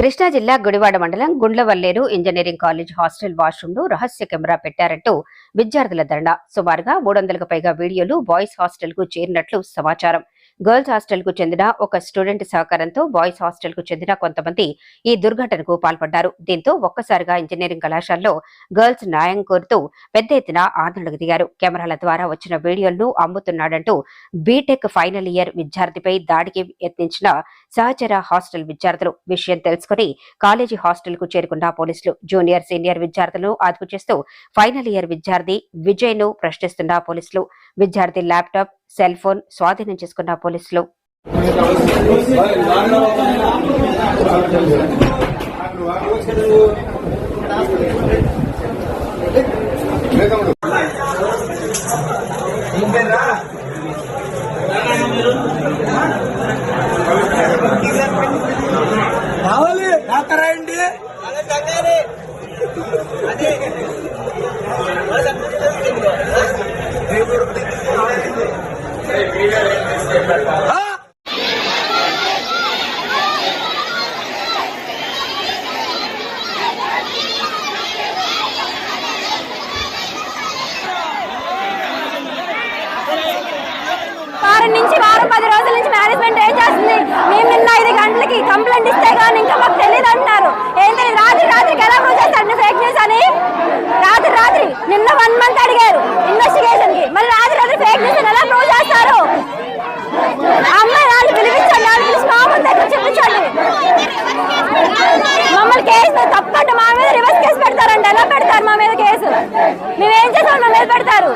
కృష్ణా జిల్లా గుడివాడ మండలం Gudlavalleru engineering college hostel వాష్రూమ్లో రహస్య కెమెరా పెట్టారంటూ విద్యార్థుల ధర్నా. సుమారుగా మూడు వందలకు పైగా వీడియోలు బాయ్స్ హాస్టల్కు చేరినట్లు సమాచారం. గర్ల్స్ హాస్టల్కు చెందిన ఒక స్టూడెంట్ సహకారంతో బాయ్స్ హాస్టల్కు చెందిన కొంతమంది ఈ దుర్ఘటనకు పాల్పడ్డారు. దీంతో ఒక్కసారిగా ఇంజనీరింగ్ కళాశాలలో గర్ల్స్ న్యాయం కోరుతూ పెద్ద ఎత్తున ఆందోళనకు దిగారు. కెమెరాల ద్వారా వచ్చిన వీడియోలను అమ్ముతున్నాడంటూ బీటెక్ ఫైనల్ ఇయర్ విద్యార్థిపై దాడికి యత్నించిన సహచర హాస్టల్ విద్యార్థులు విషయం తెలుసుకుని కాలేజీ హాస్టల్కు చేరుకున్న పోలీసులు జూనియర్ సీనియర్ విద్యార్థులను అదుపు చేస్తూ ఫైనల్ ఇయర్ విద్యార్థి విజయ్ను ప్రశ్నిస్తున్న పోలీసులు విద్యార్థి ల్యాప్టాప్ సెల్ ఫోన్ స్వాధీనం చేసుకున్న పోలీసులు. వారం నుంచి వారం పది రోజుల నుంచి మేనేజ్మెంట్ ఏం చేస్తుంది? మేము నిన్న ఐదు గంటలకి కంప్లైంట్ ఇస్తే కానీ ఇంకా మాకు తెలియదు అంటున్నారు. ఏం రాత్రి రాత్రికి ఎలా ప్రూవ్ చేస్తారు? ఫేక్ న్యూస్ అని? రాత్రి రాత్రి. నిన్న వన్ మంత్ పెడతారు మా మీద కేసు. మేమేం చేసాం మా మీద పెడతారు.